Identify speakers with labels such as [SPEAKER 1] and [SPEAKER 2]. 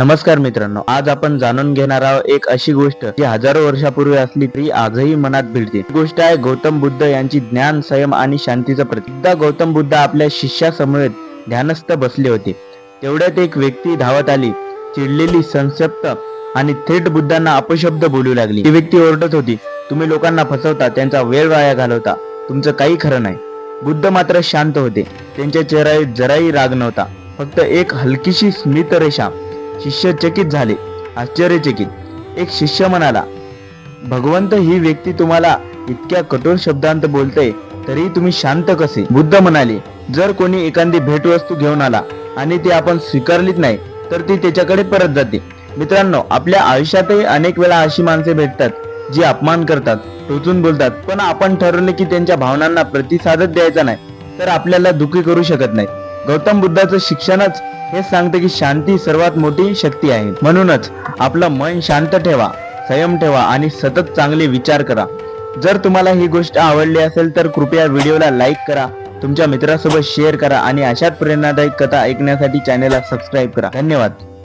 [SPEAKER 1] नमस्कार मित्रांनो आज आपण जाणून घेणार आहोत एक अशी गोष्ट जी हजारो वर्षापूर्वी असली तरी आजही मनात भिडते. ही गोष्ट आहे गौतम बुद्ध यांची ज्ञान संयम आणि शांतीचं प्रतीक. एकदा गौतम बुद्ध आपल्या शिष्यासमवेत ध्यानस्थ बसले होते. तेवढ्यात एक व्यक्ती धावत आली. चिडलेली संक्षिप्त आणि थेट बुद्धांना अपशब्द बोलू लागली. ती व्यक्ती ओरडत होती. तुम्ही लोकांना फसवता त्यांचा वेळ वाया घालवता. तुमचं काही खरं नाही. बुद्ध मात्र शांत होते. त्यांच्या चेहऱ्यावर जराही राग नव्हता. फक्त एक हलकीशी स्मित रेषा शिष्य चकित झाले. आश्चर्यचकित. एक शिष्य म्हणाला भगवंत ही व्यक्ती तुम्हाला इतक्या कठोर शब्दांत बोलते तरी तुम्ही शांत कसे? बुद्ध म्हणाले जर कोणी एखादी भेटवस्तू घेऊन आला आणि ती आपण स्वीकारलीच नाही तर ती त्याच्याकडे परत जाते. मित्रांनो आपल्या आयुष्यातही अनेक वेळा अशी माणसे भेटतात जी अपमान करतात टोचून बोलतात. पण आपण ठरवले की त्यांच्या भावनांना प्रतिसादच द्यायचा नाही तर आपल्याला दुखी करू शकत नाही. गौतम बुद्धाचं शिक्षणच हे सांगते की शांती सर्वात मोठी शक्ती आहे. म्हणूनच आपलं मन शांत ठेवा संयम ठेवा आणि सतत चांगले विचार करा. जर तुम्हाला ही गोष्ट आवडली असेल तर कृपया व्हिडिओला लाईक करा तुमच्या मित्रासोबत शेअर करा आणि अशाच प्रेरणादायक कथा ऐकण्यासाठी चॅनलला सबस्क्राईब करा. धन्यवाद.